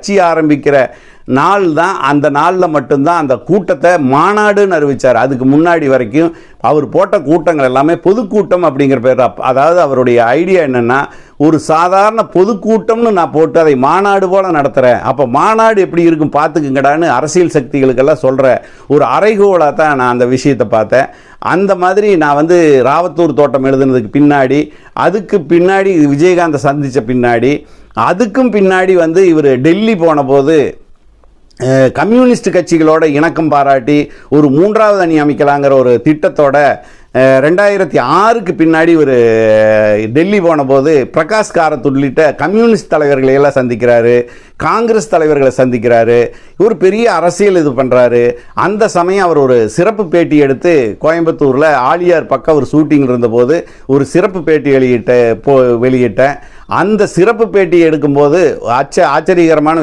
கட்சி ஆரம்பிக்கிற நாள் தான் அந்த நாளில் மட்டும்தான் அந்த கூட்டத்தை மாநாடுன்னு அறிவிச்சார். அதுக்கு முன்னாடி வரைக்கும் அவர் போட்ட கூட்டங்கள் எல்லாமே பொதுக்கூட்டம் அப்படிங்கிற பேர் அதாவது அவருடைய ஐடியா என்னென்னா ஒரு சாதாரண பொதுக்கூட்டம்னு நான் போட்டு அதை மாநாடு போல் நடத்துகிறேன் அப்போ மாநாடு எப்படி இருக்கும் பார்த்துக்குங்கடான்னு அரசியல் சக்திகளுக்கெல்லாம் சொல்கிற ஒரு அறைகோலாக தான் நான் அந்த விஷயத்தை பார்த்தேன். அந்த மாதிரி நான் வந்து ராவத்தூர் தோட்டம் எழுதுனதுக்கு பின்னாடி அதுக்கு பின்னாடி விஜயகாந்தை சந்தித்த பின்னாடி அதுக்கும் பின்னாடி வந்து இவர் டெல்லி போன போது கம்யூனிஸ்ட் கட்சிகளோட இணக்கம் பாராட்டி ஒரு மூன்றாவது அணி அமைக்கலாங்கிற ஒரு திட்டத்தோட ரெண்டாயிரத்தி ஆறுக்கு பின்னாடி ஒரு டெல்லி போன போது பிரகாஷ் காரத் உள்ளிட்ட கம்யூனிஸ்ட் தலைவர்களை எல்லாம் சந்திக்கிறாரு காங்கிரஸ் தலைவர்களை சந்திக்கிறாரு இவர் பெரிய அரசியல் இது பண்ணுறாரு அந்த சமயம் அவர் ஒரு சிறப்பு பேட்டி எடுத்து கோயம்புத்தூரில் ஆலியார் பக்கம் ஒரு ஷூட்டிங் இருந்தபோது ஒரு சிறப்பு பேட்டி வெளியிட்ட போ வெளியிட்டேன். அந்த சிறப்பு பேட்டி எடுக்கும்போது ஆச்ச ஆச்சரியகரமான